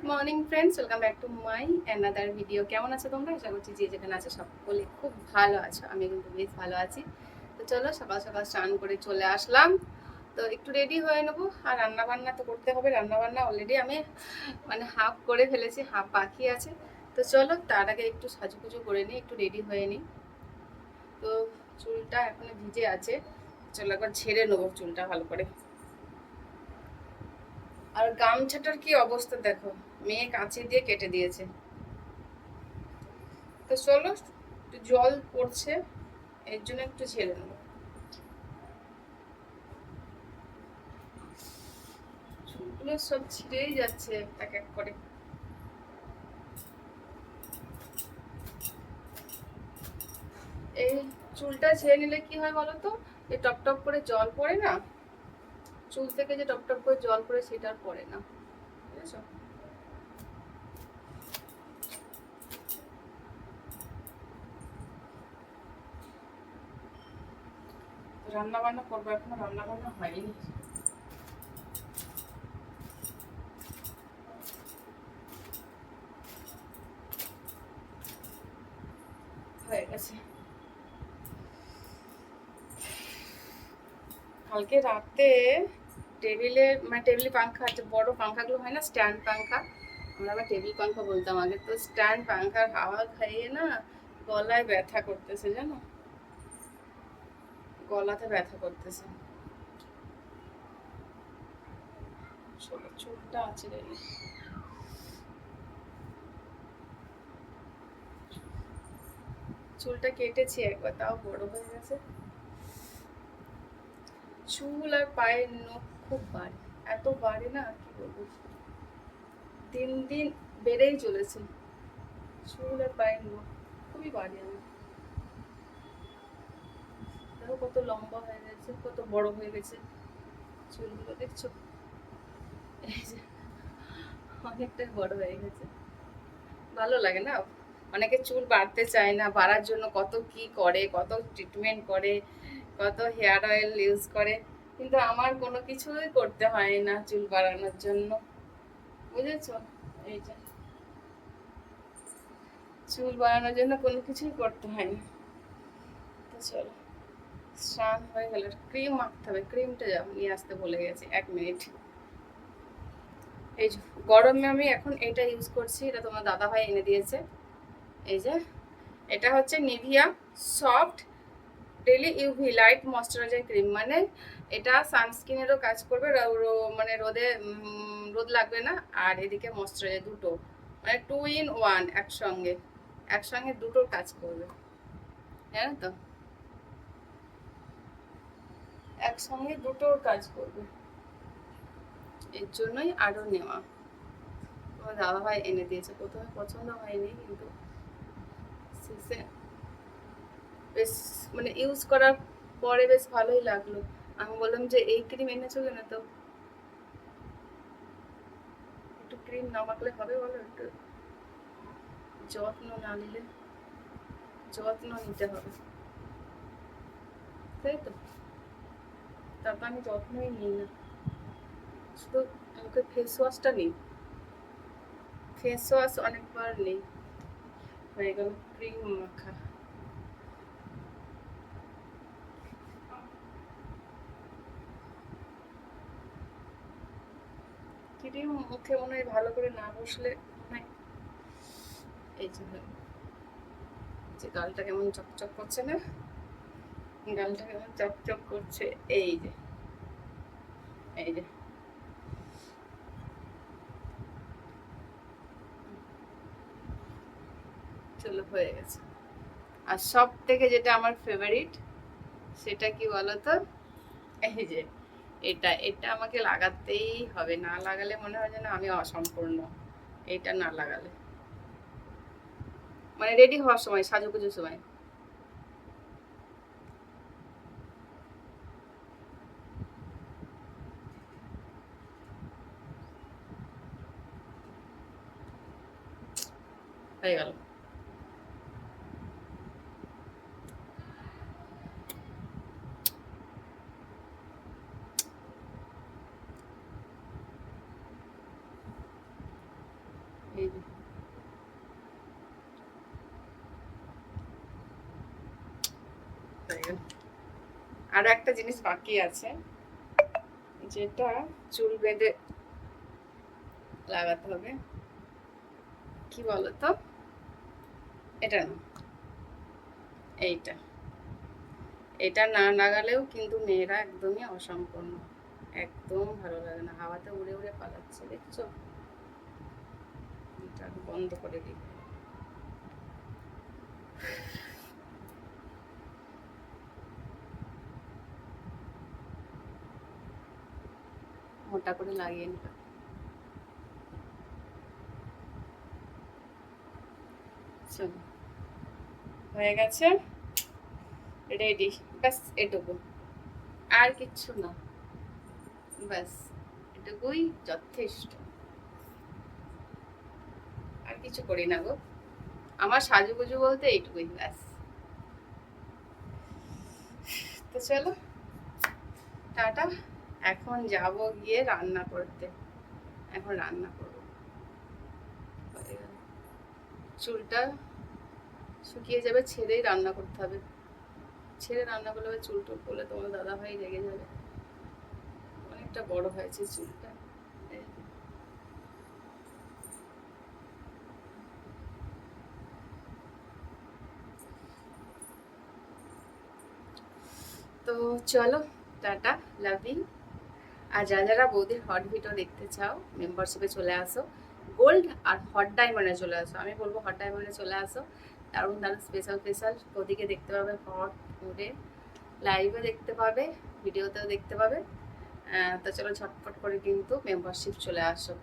Good morning friends, welcome back to my another video. কেমন আছো তোমরা? আশা করছি যে যেখানে আছো সকলে খুব ভালো আছো। আমি কিন্তু বেশ ভালো আছি। তো চলো সকাল সকাল স্নান করে চলে আসলাম। তো একটু রেডি হয়ে নেব। আর রান্না বান্না তো করতে হবে। রান্না বান্না অলরেডি আমি মানে হাফ করে ফেলেছি হাফ বাকি আছে। তো চলো তার আগে একটু সাজুগুজু করে নিই, একটু রেডি হয়ে নিই। তো চুলটা এখনও ভিজে আছে। চলো একবার ছেড়ে নেব চুলটা ভালো করে। আর গামছাটার কি অবস্থা দেখো। মেয়ে কাঁচি দিয়ে কেটে দিয়েছে। তো চলো, একটু জল পড়ছে, এর জন্য একটু ছেড়ে নেব। চুলগুলো সব ছিঁড়েই যাচ্ছে এক এক করে। এই চুলটা ছেড়ে নিলে কি হয় বলো তো? এই টপ টপ করে জল পড়ে না? চুল থেকে যে টপ টপ করে জল পড়ে সেটা আর পড়ে না। বুঝেছ? রান্না বান্না করব, এখনও রান্না বান্না হয়নি। হয়ে গেছে। কালকে রাতে টেবিলে মানে টেবিল পাংখা যে বড় পাংখাগুলো হয় না, স্ট্যান্ড পাংখা। আমরা আবার টেবিল পাংখা বলতাম আগে, তো স্ট্যান্ড পাংখার হাওয়া খাইয়ে না, গলায় ব্যথা করতেছে, জানো? গলাতে ব্যথা করতেছে। চুলটা আছে চুলটা কেটেছি একবার, তাও বড় হয়ে গেছে। চুল আর পায়ের নখ খুব বাড়ে, এত বাড়ে না কি বলব। দিন দিন বেড়েই চলেছে। চুল আর পায়ের নখ খুবই বাড়ে আমার। কত লম্বা হয়ে গেছে, কত বড় হয়ে গেছে। চুলগুলো দেখছ? এই যে, অনেকটাই বড় হয়ে গেছে। ভালো লাগে না? অনেকে চুল বাড়তে চায় না, বাড়ার জন্য কত কি করে, কত ট্রিটমেন্ট করে, কত হেয়ার অয়েল ইউজ করে। কিন্তু আমার কোনো কিছুই করতে হয় না চুল বাড়ানোর জন্য। বুঝেছ? এই চুল বাড়ানোর জন্য কোনো কিছুই করতে হয় না। তো চলো। স্নান হয়ে গেল। ক্রিম মাখতে হবে। ক্রিমটা নিয়ে আসতে ভুলে গেছি। এক মিনিট এই যে, গরমে আমি এখন এটা ইউজ করছি। এটা তোমার দাদা ভাই এনে দিয়েছে। এই যে, এটা হচ্ছে Nivea soft daily UV light moisturiser cream. মানে এটা সানস্ক্রিনেরও কাজ করবে মানে রোদে রোদ লাগবে না। আর এদিকে ময়শ্চারাইজার দুটো। মানে টু ইন ওয়ান একসঙ্গে। একসঙ্গে দুটোর কাজ করবে। জানো তো? একসঙ্গে দুটোর কাজ করবে। এর জন্যই আরও নেওয়া। তোমার দাদা ভাই এনে দিয়েছে। প্রথমে পছন্দ হয়নি, কিন্তু শেষে বেশ মানে ইউজ করার পরে বেশ ভালোই লাগল। আমি বললাম যে, এই ক্রিম এনেছো কেন তো? একটু ক্রিম না মাখলে হবে বলো? একটু যত্ন না নিলে, যত্ন নিতে হবে। তাই তো? তারপর আমি যত্নই নিই না। শুধু মুখে ফেস ওয়াশটা নিই। ফেস ওয়াশ অনেকবার নেই। হয়ে গেল ক্রিম মাখা। ক্রিম মুখে মনে হয় ভালো করে না বসলে মনে এই যে যে গালটা কেমন চকচক করছে না? গালটা কেমন চকচক করছে? এই যে। এই যে। চলো, হয়ে গেছে। আর সব থেকে যেটা আমার ফেভারিট সেটা কি বলতো? এই যে, এটা এটা আমাকে লাগাতেই হবে। না লাগালে মনে হয় যেন আমি অসম্পূর্ণ। এটা না লাগালে। মানে রেডি হওয়ার সময়, সাজুগুজুর সময়। হয়ে গেল। আরও একটা জিনিস বাকি আছে যেটা চুল বেঁধে লাগাতে হবে। কি বলতো? এটা এইটা। এটা না লাগালেও কিন্তু মেয়েরা একদমই অসম্পূর্ণ। একদম ভালো লাগে না। হাওয়াতে উড়ে উড়ে পালাচ্ছে, দেখছ? এটা বন্ধ করে দিই। মোটা করে লাগিয়ে নিলাম চলো। হয়ে গেছে। রেডি ব্যাস, এটুকু। আর কিচ্ছু না। ব্যাস, এটুকুই যথেষ্ট। আর কিছু করি না গো। আমার সাজুগুজু বলতে এইটুকুই, ব্যাস। তো চলো, টাটা। এখন যাব গিয়ে রান্না করতে। এখন রান্না করব। চুলটা শুকিয়ে যাবে ছেড়েই রান্না করতে হবে। ছেড়ে রান্না করলে চুল টুল করলে তোমার দাদা ভাই রেগে যাবে। অনেকটা বড় হয়েছে চুলটা। তো চলো, টাটা লাভ ইউ আর যারা যারা বৌদির হট ভিডিও দেখতে চাও মেম্বারশিপে চলে আসো। গোল্ড আর হট ডায়মন্ডে চলে আসো। আমি বলব হট ডায়মন্ডে চলে আসো। দারুণ দারুণ স্পেশাল স্পেশাল ওদিকে দেখতে পাবে হট ফুডে লাইভে দেখতে পাবে ভিডিওতেও দেখতে পাবে। তো চলো ঝটপট করে কিন্তু মেম্বারশিপ চলে আসো।